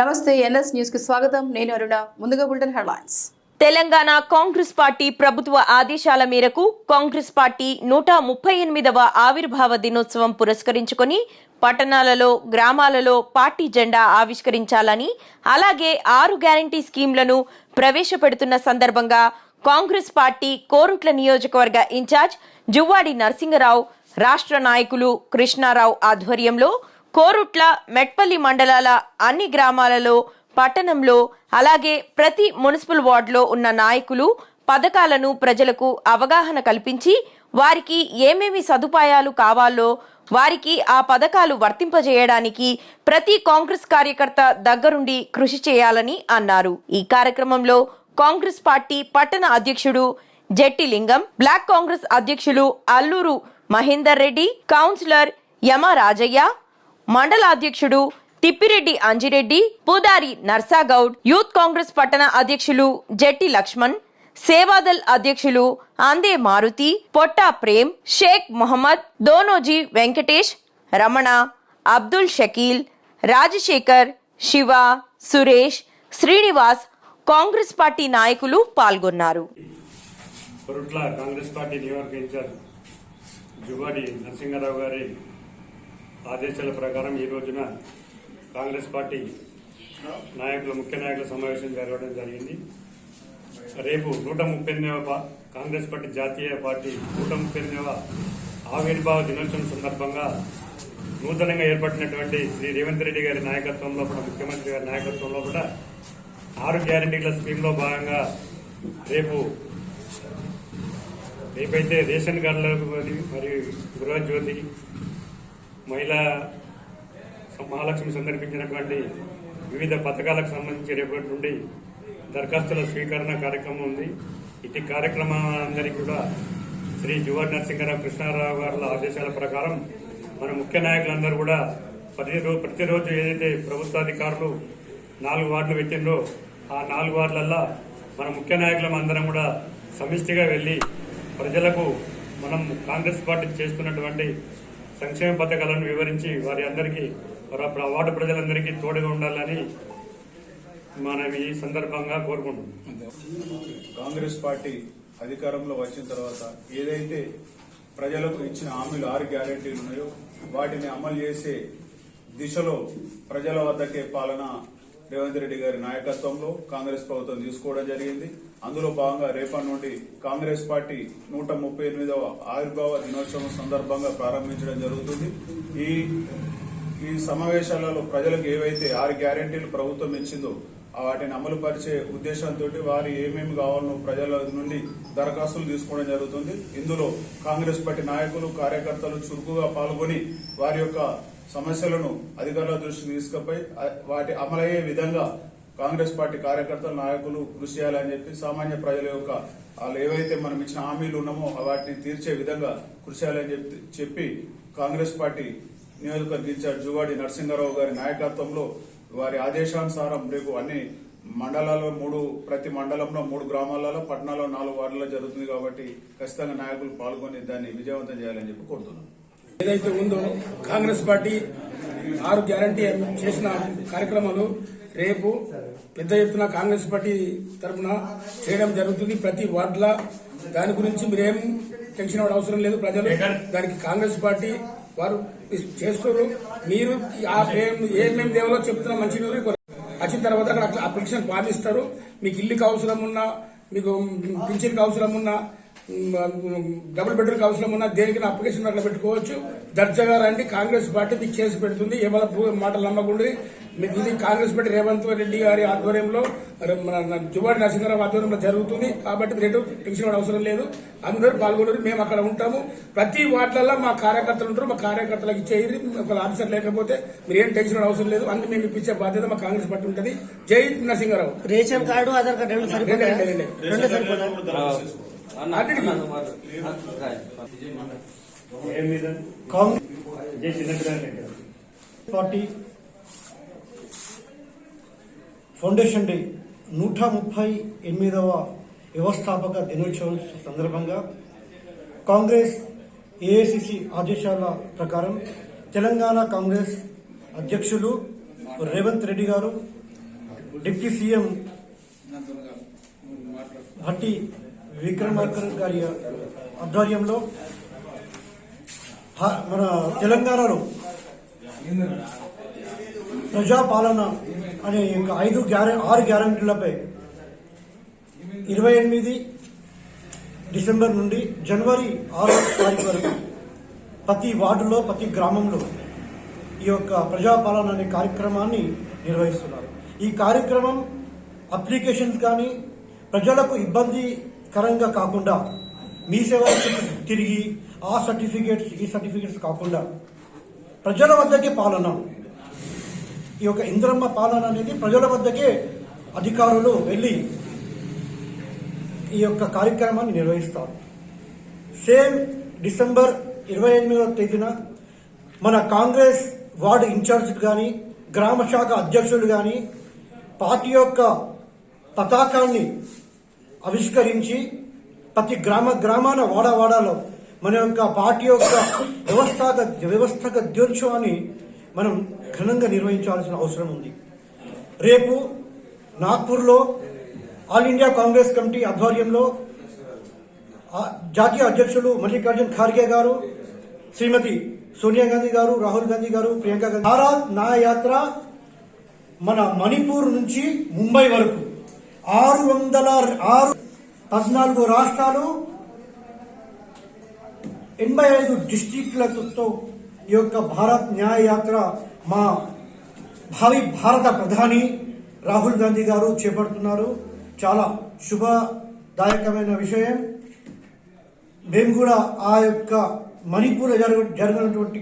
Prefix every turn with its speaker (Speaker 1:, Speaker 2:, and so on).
Speaker 1: నమస్తే ఎన్ఎస్ న్యూస్కి స్వాగతం. నేను అరుణ. ముందుగా bulletin headlines.
Speaker 2: Telangana Congress party ప్రభుత్వ ఆదేశాల మేరకు కాంగ్రెస్ పార్టీ నూట ముప్పై ఎనిమిదవ ఆవిర్భావ దినోత్సవం పురస్కరించుకొని పట్టణాలలో గ్రామాలలో పార్టీ జెండా ఆవిష్కరించాలని అలాగే ఆరు గ్యారంటీ స్కీంలను ప్రవేశపెడుతున్న సందర్భంగా కాంగ్రెస్ పార్టీ కోరుట్ల నియోజకవర్గ ఇన్ఛార్జ్ జువ్వాడి నరసింహరావు రాష్ట్ర నాయకులు కృష్ణారావు ఆధ్వర్యంలో కోరుట్ల మెట్పల్లి మండలాల అన్ని గ్రామాలలో పట్టణంలో అలాగే ప్రతి మున్సిపల్ వార్డులో ఉన్న నాయకులు పథకాలను ప్రజలకు అవగాహన కల్పించి వారికి ఏమేమి సదుపాయాలు కావాలో వారికి ఆ పథకాలు వర్తింపజేయడానికి ప్రతి కాంగ్రెస్ కార్యకర్త దగ్గరుండి కృషి చేయాలని అన్నారు. ఈ కార్యక్రమంలో కాంగ్రెస్ పార్టీ పట్టణ అధ్యక్షుడు జెట్టి లింగం బ్లాక్ కాంగ్రెస్ అధ్యక్షులు అల్లూరు మహేందర్ రెడ్డి కౌన్సిలర్ యమ రాజయ్య మండల అధ్యక్షుడు తిప్పిరెడ్డి అంజిరెడ్డి పూదారి నర్సాగౌడ్ యూత్ కాంగ్రెస్ పట్టణ అధ్యక్షులు జెట్టి లక్ష్మణ్ సేవాదల్ అధ్యక్షులు అందే మారుతి పొట్టా ప్రేమ్ షేక్ మొహమ్మద్ దోనోజీ వెంకటేష్ రమణ అబ్దుల్ షకీల్ రాజశేఖర్ శివ సురేష్ శ్రీనివాస్ కాంగ్రెస్ పార్టీ నాయకులు పాల్గొన్నారు.
Speaker 3: కాంగ్రెస్ పార్టీ నియోజక ఇన్ఛార్జ్ జువాడి నరసింహారావు గారి ఆదేశాల ప్రకారం ఈ రోజున కాంగ్రెస్ పార్టీ నాయకుల ముఖ్య నాయకుల సమావేశం జరగడం జరిగింది. రేపు నూట ముప్పై కాంగ్రెస్ పార్టీ జాతీయ పార్టీ నూట ముప్పై ఎనిమిదవ ఆవిర్భావ దినోత్సవం సందర్భంగా నూతనంగా ఏర్పడినటువంటి శ్రీ రేవంత్ రెడ్డి గారి నాయకత్వంలో కూడా ముఖ్యమంత్రి గారి నాయకత్వంలో కూడా ఆరు గ్యారంటీల స్కీమ్లో భాగంగా రేపు రేపైతే రేషన్ కార్డులకు మరియు గృహజ్యోతి మహిళా మహాలక్ష్మి సందర్భించినటువంటి వివిధ పథకాలకు సంబంధించి రేపటి నుండి దరఖాస్తుల స్వీకరణ కార్యక్రమం ఉంది. ఇటు కార్యక్రమాలందరికీ కూడా శ్రీ జువర్ నరసింహరావు కృష్ణారావు గారి ఆదేశాల ప్రకారం మన ముఖ్య నాయకులందరూ కూడా ప్రతిరోజు ప్రతిరోజు ఏదైతే ప్రభుత్వాధికారులు నాలుగు వార్డులు పెట్టిండ్రో ఆ నాలుగు వార్డులల్లా మన ముఖ్య నాయకులం అందరం కూడా సమిష్టిగా వెళ్ళి ప్రజలకు మనం కాంగ్రెస్ పార్టీ చేస్తున్నటువంటి సంక్షేమ పథకాలను వివరించి వారి అందరికీ వారి వార్డు ప్రజలందరికీ తోడుగా ఉండాలని మనం ఈ సందర్భంగా కోరుకుంటున్నాం.
Speaker 4: కాంగ్రెస్ పార్టీ అధికారంలో వచ్చిన తర్వాత ఏదైతే ప్రజలకు ఇచ్చిన హామీలు ఆరు గ్యారెంటీలు ఉన్నాయో వాటిని అమలు చేసే దిశలో ప్రజల వద్దకే పాలన రేవంత్ రెడ్డి గారి నాయకత్వంలో కాంగ్రెస్ ప్రభుత్వం తీసుకోవడం జరిగింది. అందులో భాగంగా రేపటి నుండి కాంగ్రెస్ పార్టీ నూట ముప్పై ఎనిమిదవ ఆవిర్భావ దినోత్సవం సందర్భంగా ప్రారంభించడం జరుగుతుంది. ఈ ఈ సమావేశాలలో ప్రజలకు ఏవైతే ఆరు గ్యారెంటీలు ప్రభుత్వం ఇచ్చిందో వాటిని అమలు పరిచే ఉద్దేశంతో వారు ఏమేమి కావాలనో ప్రజల నుండి దరఖాస్తులు తీసుకోవడం జరుగుతుంది. ఇందులో కాంగ్రెస్ పార్టీ నాయకులు కార్యకర్తలు చురుకుగా పాల్గొని వారి యొక్క సమస్యలను అధికారుల దృష్టికి తీసుకుపోయి వాటి అమలయ్యే విధంగా కాంగ్రెస్ పార్టీ కార్యకర్తలు నాయకులు కృషి చేయాలని చెప్పి సామాన్య ప్రజల యొక్క వాళ్ళు ఏవైతే మనం ఇచ్చిన హామీలు ఉన్నామో వాటిని తీర్చే విధంగా కృషి చేయాలని చెప్పి చెప్పి కాంగ్రెస్ పార్టీ నియోజకవర్గ ఇన్ఛార్జ్ జువాడి నరసింహారావు గారి నాయకత్వంలో వారి ఆదేశానుసారం రేపు అన్ని మండలాల్లో మూడు ప్రతి మండలంలో మూడు గ్రామాలలో పట్టణాల్లో నాలుగు వార్డుల్లో జరుగుతుంది కాబట్టి ఖచ్చితంగా నాయకులు పాల్గొని దాన్ని విజయవంతం చేయాలని చెప్పి కోరుతున్నాను
Speaker 5: ఏదైతే ఉందో కాంగ్రెస్ పార్టీ ఆరు గ్యారంటీ చేసిన కార్యక్రమాలు రేపు పెద్ద ఎత్తున కాంగ్రెస్ పార్టీ తరఫున చేయడం జరుగుతుంది. ప్రతి వార్డుల దాని గురించి మీరేం టెన్షన్ అవ్వడం అవసరం లేదు. ప్రజలు దానికి కాంగ్రెస్ పార్టీ వారు చేసుకోరు మీరు ఆ ఏం- ఏమేమి దేవాలో చెప్తున్నా మంచి వచ్చిన తర్వాత అక్కడ అప్లికేషన్ ఫామ్ ఇస్తారు మీకు ఇల్లుకి అవసరం ఉన్నా మీకు పింఛన్కి అవసరం ఉన్నా డబుల్ బెడ్రూమ్ అవసరం ఉన్నా దేనికి అప్లికేషన్ అట్లా పెట్టుకోవచ్చు? దర్జాగా రండి కాంగ్రెస్ పార్టీ మీకు చేసి పెడుతుంది ఏమైనా మాటలు నమ్మకుండా మీకు ఇది కాంగ్రెస్ పార్టీ రేవంత్ రెడ్డి గారి ఆధ్వర్యంలో మన జువాడి నరసింహారావు ఆధ్వర్యంలో జరుగుతుంది. కాబట్టి మీరు ఎటు టెన్షన్ అవసరం లేదు. అందరూ పాల్గొన్నారు మేము అక్కడ ఉంటాము. ప్రతి వార్డులలో మా కార్యకర్తలు ఉంటారు మా కార్యకర్తలకు ఇచ్చేది ఒక ఆఫీసర్ లేకపోతే మీరు ఏం టెన్షన్ అవసరం లేదు. అన్ని మేము ఇప్పించే బాధ్యత మా కాంగ్రెస్ పార్టీ ఉంటుంది. జై Narasimharao.
Speaker 6: Ration card Aadhaar card party foundation day నూట ముప్పై ఎనిమిదవ వ్యవస్థాపక దినోత్సవం సందర్భంగా కాంగ్రెస్ ఏఐసిసి ఆదేశాల ప్రకారం తెలంగాణ కాంగ్రెస్ అధ్యక్షులు రేవంత్ రెడ్డి గారు డిప్యూటీ సీఎం భట్టి విక్రమార్కర్ గారి ఆధ్వర్యంలో మన తెలంగాణలో ప్రజాపాలన అనే యొక్క ఐదు గ్యారె ఆరు గ్యారంటీలపై ఇరవై ఎనిమిది డిసెంబర్ నుండి జనవరి ఆరో తారీఖు వరకు ప్రతి వార్డులో ప్రతి గ్రామంలో ఈ యొక్క ప్రజాపాలన అనే కార్యక్రమాన్ని నిర్వహిస్తున్నారు. ఈ కార్యక్రమం అప్లికేషన్స్ కానీ ప్రజలకు ఇబ్బంది కరంగా కాకుండా మీ సేవ తిరిగి ఆ సర్టిఫికేట్స్ ఈ సర్టిఫికేట్స్ కాకుండా ప్రజల వద్దకే పాలన. ఈ యొక్క ఇంద్రమ్మ పాలన అనేది ప్రజల వద్దకే అధికారులు వెళ్ళి ఈ యొక్క కార్యక్రమాన్ని నిర్వహిస్తారు. సేమ్ డిసెంబర్ ఇరవై ఎనిమిదవ తేదీన మన కాంగ్రెస్ వార్డు ఇన్ఛార్జ్ కానీ గ్రామ శాఖ అధ్యక్షులు కానీ పార్టీ యొక్క పతాకాన్ని ఆవిష్కరించి ప్రతి గ్రామ గ్రామాన వాడవాడాలో మన యొక్క పార్టీ యొక్క వ్యవస్థాగత వ్యవస్థగత దినోత్సవాన్ని మనం ఘనంగా నిర్వహించాల్సిన అవసరం ఉంది. రేపు నాగ్పూర్లో ఆల్ ఇండియా కాంగ్రెస్ కమిటీ ఆధ్వర్యంలో జాతీయ అధ్యక్షులు మల్లికార్జున్ ఖార్గే గారు శ్రీమతి సోనియా గాంధీ గారు రాహుల్ గాంధీ గారు ప్రియాంక గాంధీ నా యాత్ర మన మణిపూర్ నుంచి ముంబై వరకు. ఆరు వందల ఆరు పద్నాలుగు రాష్ట్రాలు ఎనభై ఐదు డిస్టిక్లతో ఈ యొక్క భారత్ న్యాయ యాత్ర మా భావి భారత ప్రధాని రాహుల్ గాంధీ గారు చేపడుతున్నారు. చాలా శుభదాయకమైన విషయం. మేము కూడా ఆ యొక్క మణిపూర్ జరగ జరగనటువంటి